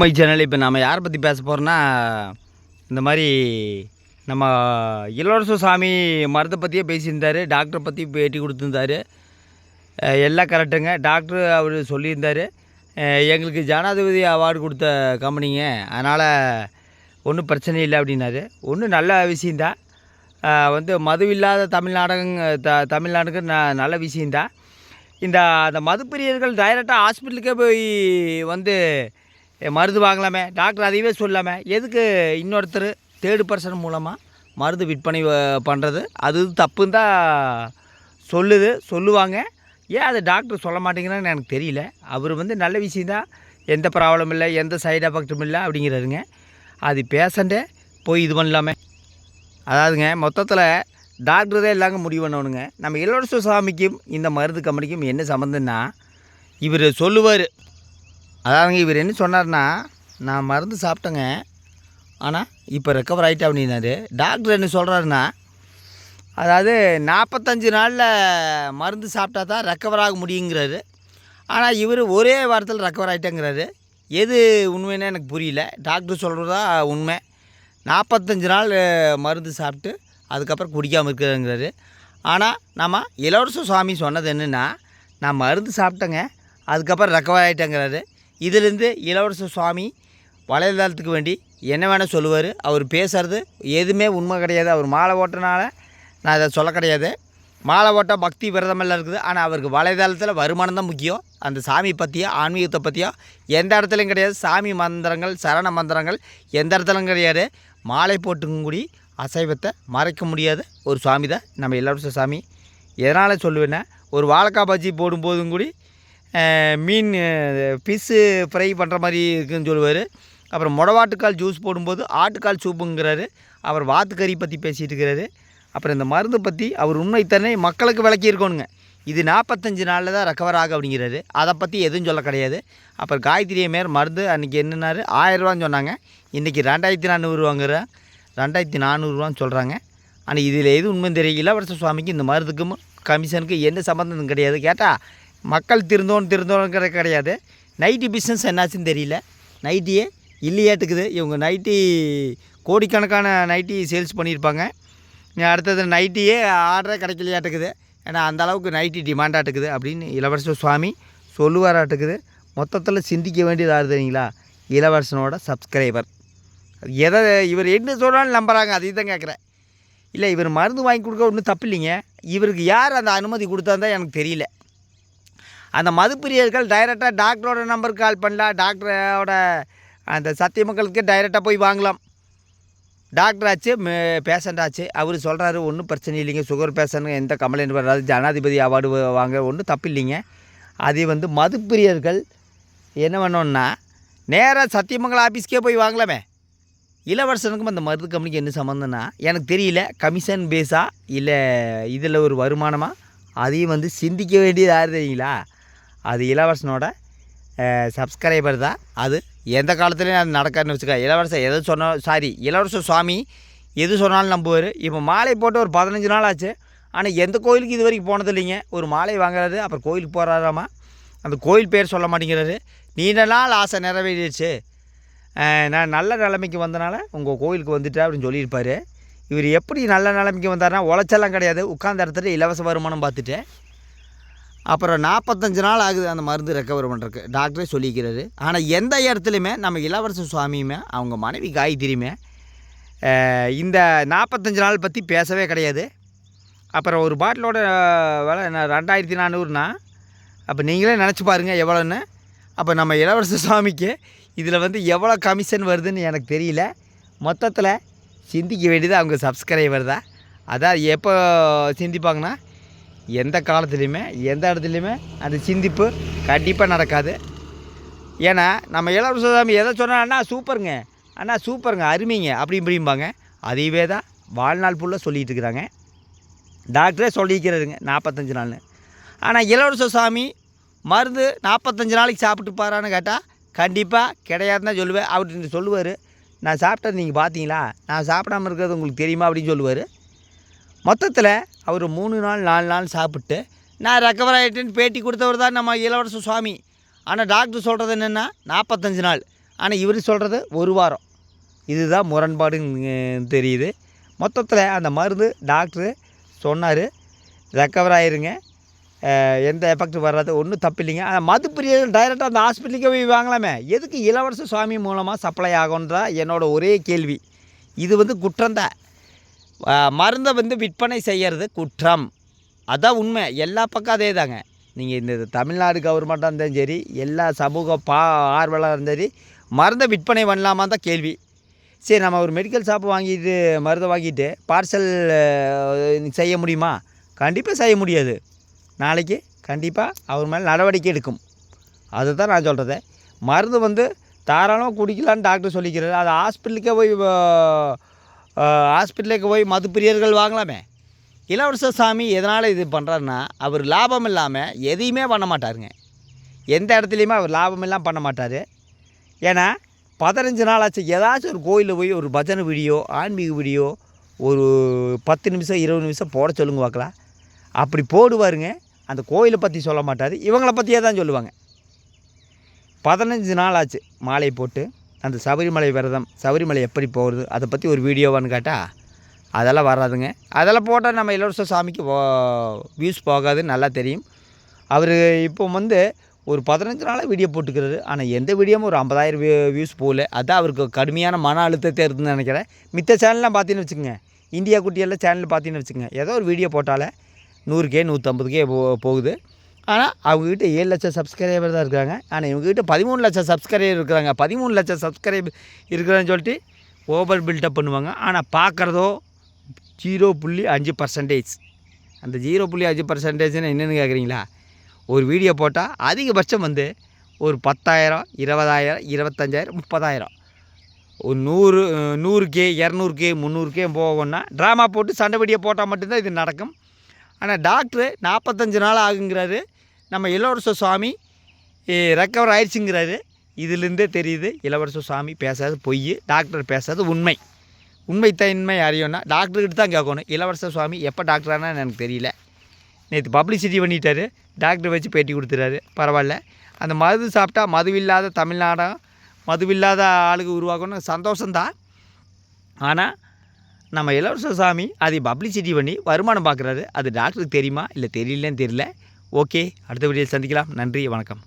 My channel இப்போ நம்ம யாரை பற்றி பேச போகிறோன்னா இந்த மாதிரி நம்ம இளவரச சாமி மருந்தை பற்றியே பேசியிருந்தார் டாக்டரை பற்றி பேட்டி கொடுத்துருந்தாரு. எல்லாம் கரெக்டுங்க. டாக்டர் அவர் சொல்லியிருந்தார். எங்களுக்கு ஜனாதிபதி அவார்டு கொடுத்த கம்பெனிங்க. அதனால் ஒன்றும் பிரச்சனை இல்லை அப்படின்னாரு. ஒன்றும் நல்ல விஷயந்தான் வந்து மது இல்லாத தமிழ்நாடுங்க த தமிழ்நாடுக்கு ந நல்ல விஷயந்தான் இந்த அந்த மதுப்பிரியர்கள் டைரெக்டாக ஹாஸ்பிட்டலுக்கே போய் வந்து மருந்து வாங்கலாமே? டாக்டர் அதையவே சொல்லாமே? எதுக்கு இன்னொருத்தர் தேர்டு பர்சன் மூலமாக மருந்து விற்பனை பண்ணுறது அது தப்புன்னு தான் சொல்லுது சொல்லுவாங்க. ஏன் அது டாக்டர் சொல்ல மாட்டேங்கிறான்னு எனக்கு தெரியல. அவர் வந்து நல்ல விஷயந்தான் எந்த ப்ராப்ளம் இல்லை எந்த சைடு எஃபெக்ட்டும் இல்லை அப்படிங்கிறாருங்க. அது பேஷண்ட்டே போய் இது பண்ணலாமே. அதாவதுங்க மொத்தத்தில் டாக்டர் தான் எல்லாங்க முடிவு பண்ணணுங்க. நம்ம இளவரச சாமிக்கும் இந்த மருந்து கம்பெனிக்கும் என்ன சம்மந்தம்னா இவர் சொல்லுவார் அதாவதுங்க இவர் என்ன சொன்னார்னா நான் மருந்து சாப்பிட்டேங்க ஆனால் இப்போ ரெக்கவர் ஆகிட்டேன் அப்படின்னாரு. டாக்டர் என்ன சொல்கிறாருன்னா அதாவது நாற்பத்தஞ்சு நாளில் மருந்து சாப்பிட்டா தான் ரெக்கவர் ஆக முடியுங்கிறாரு. ஆனால் இவர் ஒரே வாரத்தில் ரெக்கவர் ஆகிட்டேங்கிறாரு எது உண்மைன்னு எனக்கு புரியல. டாக்டர் சொல்கிறதா உண்மை. நாற்பத்தஞ்சு நாள் மருந்து சாப்பிட்டு அதுக்கப்புறம் குடிக்காமல் இருக்கிறேங்கிறாரு. ஆனால் நம்ம இளவரச சுவாமி சொன்னது என்னென்னா நான் மருந்து சாப்பிட்டேங்க அதுக்கப்புறம் ரெக்கவர் ஆகிட்டேங்கிறாரு இதிலிருந்து இளவரச சுவாமி வலைதளத்துக்கு வேண்டி என்ன வேணால் சொல்லுவார். அவர் பேசுகிறது எதுவுமே உண்மை கிடையாது. அவர் மாலை ஓட்டுறனால நான் இதை சொல்ல கிடையாது. மாலை ஓட்ட பக்தி விரதமெல்லாம் இருக்குது. ஆனால் அவருக்கு வலைதளத்தில் வருமானம் தான் முக்கியம். அந்த சாமி பற்றியோ ஆன்மீகத்தை பற்றியோ எந்த இடத்துலையும் கிடையாது. சாமி மந்திரங்கள் சரண மந்திரங்கள் எந்த இடத்துலையும் கிடையாது. மாலை போட்டுக்கும் கூடி அசைவத்தை மறைக்க முடியாத ஒரு சுவாமி தான் நம்ம இளவரச சாமி எதனால் சொல்லுவேன்னா ஒரு வாழைக்காய் பஜ்ஜி போடும்போதும் கூடி மீன் ஃபிஷ்ஷு ஃப்ரை பண்ணுற மாதிரி இருக்குன்னு சொல்லுவார். அப்புறம் முடவாட்டுக்கால் ஜூஸ் போடும்போது ஆட்டுக்கால் சூப்புங்கிறாரு. அவர் வாத்துக்கறி பற்றி பேசிகிட்டு இருக்கிறாரு அப்புறம் இந்த மருந்து பற்றி அவர் உண்மைத்தன்மை மக்களுக்கு விளக்கி இருக்கணுங்க. இது நாற்பத்தஞ்சு நாளில் தான் ரெக்கவர் ஆகும் அப்படிங்கிறாரு. அதை பற்றி எதுவும் சொல்ல கிடையாது. அப்புறம் காயத்ரியை மேல் மருந்து அன்றைக்கி என்னன்னாரு? ஆயிரரூவான்னு சொன்னாங்க. இன்றைக்கி ரெண்டாயிரத்தி நானூறுவாங்கிற ரெண்டாயிரத்தி நானூறுரூவான்னு சொல்கிறாங்க ஆனால் இதில் எது உண்மை தெரியல. இளவரச சுவாமிக்கு இந்த மருந்துக்கும் கமிஷனுக்கு என்ன சம்மந்தம் கிடையாது. கேட்டால் மக்கள் திருந்தோன்னு திருந்தோங்கிற கிடையாது. நைட்டி பிஸ்னஸ் என்னாச்சுன்னு தெரியல. நைட்டியே இல்லையாட்டுக்குது இவங்க நைட்டி கோடிக்கணக்கான நைட்டி சேல்ஸ் பண்ணியிருப்பாங்க. அடுத்தது நைட்டியே ஆர்டரே கிடைக்கலையாட்டுக்குது. ஏன்னா அந்த அளவுக்கு நைட்டி டிமாண்டாட்டுக்குது அப்படின்னு இளவரச சுவாமி சொல்லுவாராட்டுக்குது. மொத்தத்தில் சிந்திக்க வேண்டியது யாரு தெரியுங்களா? இளவரசனோட சப்ஸ்கிரைபர் எதை இவர் என்ன சொல்கிறான்னு நம்புகிறாங்க அதையும் தான் கேட்குறேன். இல்லை இவர் மருந்து வாங்கி கொடுக்க ஒன்றும் தப்பு இல்லைங்க. இவருக்கு யார் அந்த அனுமதி கொடுத்தா எனக்கு தெரியல. அந்த மதுப்பிரியர்கள் டைரெக்டாக டாக்டரோட நம்பருக்கு கால் பண்ணலாம் டாக்டரோட அந்த சத்திய மக்களுக்கு டைரெக்டாக போய் வாங்கலாம். டாக்டர் ஆச்சு பேஷண்ட் ஆச்சு. அவர் சொல்கிறாரு ஒன்றும் பிரச்சனை இல்லைங்க. சுகர் பேஷண்ட் எந்த கம்ப்ளைண்ட் வராது. ஜனாதிபதி அவார்டு வாங்க. ஒன்றும் தப்பு இல்லைங்க. அதே வந்து மதுப்பிரியர்கள் என்ன பண்ணோன்னா நேராக சத்தியமங்கலம் ஆஃபீஸ்க்கே போய் வாங்கலாமே. இளவரசனுக்கும் அந்த மருந்து கம்பெனிக்கு என்ன சம்மந்தம்னா எனக்கு தெரியல. கமிஷன் பேஸா இல்லை இதில் ஒரு வருமானமா? அதையும் வந்து சிந்திக்க வேண்டியது யார் தெரியுங்களா? அது இளவரசனோட சப்ஸ்கிரைபர் தான். அது எந்த காலத்துலேயும் அது நடக்காதுன்னு வச்சுக்க. இளவரசர் எது சொன்ன சாரி இளவரசர் சுவாமி எது சொன்னாலும் நம்புவார். இப்போ மாலை போட்டு ஒரு பதினஞ்சு நாள் ஆச்சு. ஆனால் எந்த கோயிலுக்கு இது வரைக்கும் போனது இல்லைங்க. ஒரு மாலை வாங்குறாரு அப்புறம் கோயிலுக்கு போகிறாராமா அந்த கோயில் பேர் சொல்ல மாட்டேங்கிறாரு. நீண்ட நாள் ஆசை நிறைவேறிடுச்சு. நான் நல்ல நிலைமைக்கு வந்தனால உங்கள் கோயிலுக்கு வந்துட்டேன் அப்படின்னு சொல்லியிருப்பார். இவர் எப்படி நல்ல நிலைமைக்கு வந்தார்னா உழைச்செல்லாம் கிடையாது. உட்காந்த இடத்துல இலவச வருமானம் பார்த்துட்டு அப்புறம் நாற்பத்தஞ்சு நாள் ஆகுது அந்த மருந்து ரெக்கவர் பண்ணுறக்கு டாக்டரே சொல்லிக்கிறாரு. ஆனால் எந்த இடத்துலையுமே நம்ம இளவரச சுவாமியுமே அவங்க மனைவி காயத்ரியுமே இந்த நாற்பத்தஞ்சு நாள் பற்றி பேசவே கிடையாது. அப்புறம் ஒரு பாட்டிலோட விலை என்ன ரெண்டாயிரத்தி நானூறுனா அப்போ நீங்களே நினச்சி பாருங்கள் எவ்வளோன்னு அப்போ நம்ம இளவரச சுவாமிக்கு இதில் வந்து எவ்வளோ கமிஷன் வருதுன்னு எனக்கு தெரியல. மொத்தத்தில் சிந்திக்க வேண்டியது அவங்க சப்ஸ்கிரைபர் தான். அதான் எப்போ சிந்திப்பாங்கன்னா எந்த காலத்துலேயுமே எந்த இடத்துலையுமே அந்த சிந்திப்பு கண்டிப்பாக நடக்காது. ஏன்னா நம்ம இளவரச சாமி எதை சொன்னால் அண்ணா சூப்பருங்க. அண்ணா சூப்பருங்க அருமைங்க அப்படி இப்படிம்பாங்க. அதையவே தான் வாழ்நாள் ஃபுல்லாக சொல்லிகிட்டு இருக்கிறாங்க. டாக்டரே சொல்லிக்கிறதுங்க நாற்பத்தஞ்சு நாள்னு. ஆனால் இளவரச சாமி மருந்து நாற்பத்தஞ்சு நாளைக்கு சாப்பிட்டு பாரான்னு கேட்டால் கண்டிப்பாக கிடையாதுன்னு தான் சொல்லுவேன். அவர்கிட்ட சொல்லுவார். நான் சாப்பிட்டது நீங்கள் பார்த்தீங்களா? நான் சாப்பிடாம இருக்கிறது உங்களுக்கு தெரியுமா? அப்படின்னு சொல்லுவார். மொத்தத்தில் அவர் மூணு நாள் நாலு நாள் சாப்பிட்டு நான் ரெக்கவர் ஆகிட்டேன்னு பேட்டி கொடுத்தவர் தான் நம்ம இளவரச சுவாமி. ஆனால் டாக்டர் சொல்கிறது என்னென்னா நாற்பத்தஞ்சு நாள். ஆனால் இவர் சொல்கிறது ஒரு வாரம். இதுதான் முரண்பாடுன்னு தெரியுது. மொத்தத்தில் அந்த மருந்து டாக்டரு சொன்னார் ரெக்கவர் ஆயிருங்க. எந்த எஃபெக்ட் வராது ஒன்றும் தப்பு இல்லைங்க. ஆனால் மது பிரியர்கள் டைரெக்டாக அந்த ஹாஸ்பிட்டலுக்கே போய் வாங்கலாமே. எதுக்கு இளவரச சுவாமி மூலமாக சப்ளை ஆகும்ன்றா என்னோட ஒரே கேள்வி. இது வந்து குற்றந்தான் மருந்தை வந்து விற்பனை செய்கிறது குற்றம். அதான் உண்மை. எல்லா பக்கம் அதே தாங்க நீங்கள் இந்த தமிழ்நாடு கவர்மெண்ட்டாக இருந்தாலும் சரி எல்லா சமூக பா ஆர்வலாக இருந்தாலும் சரி மருந்தை விற்பனை பண்ணலாமா தான் கேள்வி. சரி நம்ம ஒரு மெடிக்கல் ஷாப்பு வாங்கிட்டு மருந்தை வாங்கிட்டு பார்சல் செய்ய முடியுமா? கண்டிப்பாக செய்ய முடியாது. நாளைக்கு கண்டிப்பாக அவர் மேலே நடவடிக்கை எடுக்கும். அதுதான் நான் சொல்கிறது மருந்து வந்து தாராளமாக குடிக்கலான்னு டாக்டர் சொல்லிக்கிறாரு. அது ஹாஸ்பிட்டலுக்கே போய் ஹாஸ்பிட்டலுக்கு போய் மது பிரியர்கள் வாங்கலாமே. இளவரச சாமி எதனால் இது பண்ணுறாருன்னா அவர் லாபம் இல்லாமல் எதையுமே பண்ண மாட்டாருங்க. எந்த இடத்துலையுமே அவர் லாபம் இல்லாமல் பண்ண மாட்டார். ஏன்னா பதினஞ்சு நாள் ஆச்சு ஏதாச்சும் ஒரு கோயிலில் போய் ஒரு பஜனை வீடியோ ஆன்மீக வீடியோ ஒரு பத்து நிமிஷம் இருபது நிமிஷம் போட சொல்லுங்க பார்க்கலாம். அப்படி போடுவாருங்க அந்த கோயிலை பற்றி சொல்ல மாட்டார். இவங்கள பற்றியே தான் சொல்லுவாங்க. பதினஞ்சு நாள் ஆச்சு மாலை போட்டு. அந்த சபரிமலை விரதம் சபரிமலை எப்படி போகிறது அதை பற்றி ஒரு வீடியோவான்னு கேட்டால் அதெல்லாம் வராதுங்க. அதெல்லாம் போட்டால் நம்ம இலவச சாமிக்கு வியூஸ் போகாது நல்லா தெரியும். அவர் இப்போ வந்து ஒரு பதினஞ்சு நாளாக வீடியோ போட்டுக்கிறாரு. ஆனால் எந்த வீடியோவும் ஒரு ஐம்பதாயிரம் வியூஸ் போகல. அதுதான் அவருக்கு கடுமையான மன அழுத்தத்தை இருக்குதுன்னு நினைக்கிறேன். மித்த சேனல்லாம் பார்த்தீங்கன்னு வச்சுக்கோங்க. இந்தியா குட்டியெல்லாம் சேனல் பார்த்தீங்கன்னு வச்சுக்கோங்க. ஏதோ ஒரு வீடியோ போட்டாலே நூறு கே நூற்றம்பது கே போ போகுது. ஆனால் அவங்கக்கிட்ட ஏழு லட்சம் சப்ஸ்கிரைபர் தான் இருக்காங்க ஆனால் இவங்ககிட்ட பதிமூணு லட்சம் சப்ஸ்கிரைபர் இருக்கிறாங்க. பதிமூணு லட்சம் சப்ஸ்கிரைப் இருக்கிறான்னு சொல்லிட்டு ஓவர் பில்டப் பண்ணுவாங்க. ஆனால் பார்க்குறதோ ஜீரோ புள்ளி அஞ்சு பர்சன்டேஜ் அந்த ஜீரோ புள்ளி அஞ்சு பர்சன்டேஜ்னு என்னென்னு கேட்குறீங்களா ஒரு வீடியோ போட்டால் அதிகபட்சம் வந்து ஒரு பத்தாயிரம் இருபதாயிரம் இருபத்தஞ்சாயிரம் முப்பதாயிரம். ஒரு நூறு நூறுக்கே நூறு கே இரநூறு கே முந்நூறு கே போகணும்னா ட்ராமா போட்டு சண்டை வீடியோ போட்டால் மட்டும்தான் இது நடக்கும். ஆனால் டாக்டரு நாற்பத்தஞ்சு நாள் ஆகுங்கிறாரு. நம்ம இளவரச சுவாமி ரெக்கவர் ஆயிடுச்சுங்கிறாரு. இதுலேருந்தே தெரியுது இளவரச சுவாமி பேசாது பொய் டாக்டர் பேசாது உண்மை. உண்மை தன்மை அறியும்னா டாக்டர்கிட்ட தான் கேட்கணும். இளவரச சுவாமி எப்போ டாக்டர் எனக்கு தெரியல. நேற்று பப்ளிசிட்டி பண்ணிட்டாரு. டாக்டர் வச்சு பேட்டி கொடுத்துறாரு. பரவாயில்ல. அந்த மருந்து சாப்பிட்டா மதுவில்லாத தமிழ்நாடம் மதுவில்லாத ஆளுக்கு உருவாக்கணும் சந்தோஷந்தான் ஆனால் நம்ம இளவரச சாமி அதை பப்ளிசிட்டி பண்ணி வருமானம் பார்க்குறாரு. அது டாக்டருக்கு தெரியுமா? இல்லை தெரியலன்னு தெரியல. ஓகே அடுத்த வீடியோ சந்திக்கலாம். நன்றி வணக்கம்.